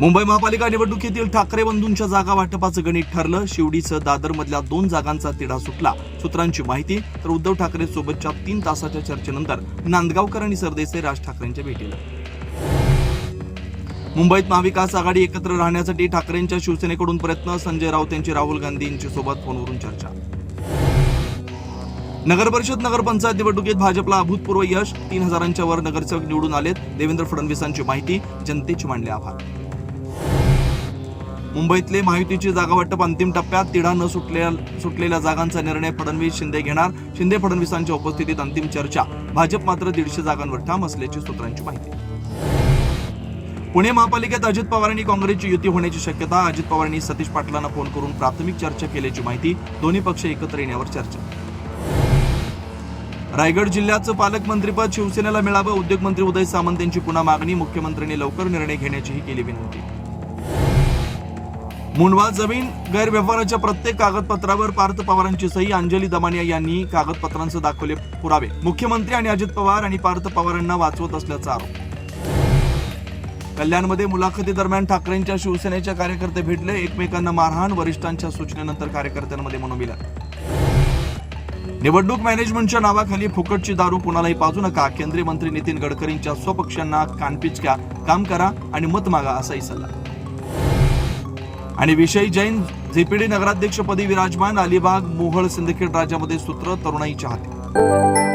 मुंबई महापालिका निवडणुकीतील ठाकरे बंधूंच्या जागा वाटपाचं गणित ठरलं. शिवडीचं दादरमधल्या दोन जागांचा तिढा सुटला. सूत्रांची माहिती तर उद्धव ठाकरे सोबतच्या तीन तासाच्या चर्चेनंतर नांदगावकर आणि सरदेसाई राज ठाकरेंच्या भेटीला. मुंबईत महाविकास आघाडी एकत्र राहण्यासाठी ठाकरेंच्या शिवसेनेकडून प्रयत्न संजय राऊत यांची राहुल गांधींची सोबत फोनवरून चर्चा. नगर परिषद नगरपंचायत निवडणुकीत भाजपला अभूतपूर्व यश. तीन हजारांच्या वर नगरसेवक निवडून आलेत. देवेंद्र फडणवीसांची माहिती जनतेची मांडले आभार. मुंबईतले महायुतीची जागा वाटप अंतिम टप्प्यात तिढा न सुटल्या सुटलेल्या जागांचा निर्णय फडणवीस शिंदे घेणार. शिंदे फडणवीसांच्या उपस्थितीत अंतिम चर्चा. भाजप मात्र दीडशे जागांवर ठाम असल्याची सूत्रांची माहिती. पुणे महापालिकेत अजित पवारांनी काँग्रेसची युती होण्याची शक्यता. अजित पवारांनी सतीश पाटलांना फोन करून प्राथमिक चर्चा केल्याची माहिती दोन्ही पक्ष एकत्र येण्यावर चर्चा. रायगड जिल्ह्याचं पालकमंत्रीपद शिवसेनेला मिळावं. उद्योगमंत्री उदय सामंत यांची पुन्हा मागणी. मुख्यमंत्र्यांनी लवकर निर्णय घेण्याचीही केली विनंती. मुंडवा जमीन गैरव्यवहाराच्या प्रत्येक कागदपत्रावर पार्थ पवारांची सही अंजली दमानिया यांनी कागदपत्रांचे दाखवले पुरावे. मुख्यमंत्री आणि अजित पवार आणि पार्थ पवारांना वाचवत असल्याचा आरोप. कल्याणमध्ये मुलाखती दरम्यान ठाकरेंच्या शिवसेनेच्या कार्यकर्ते भेटले एकमेकांना मारहाण वरिष्ठांच्या सूचनेनंतर कार्यकर्त्यांमध्ये मनोमिला निवडणूक मॅनेजमेंटच्या नावाखाली फुकटची दारू कुणालाही पाजू नका. केंद्रीय मंत्री नितीन गडकरींच्या स्वपक्षांना कानपिचक्या काम करा आणि मत मागा असाही सल्ला. आणि विषयी जैन झेपीडी नगराध्यक्षपदी विराजमान अलिबाग मोहळ सिंदखेड राज्यामध्ये सूत्र तरुणाईच्या हाती.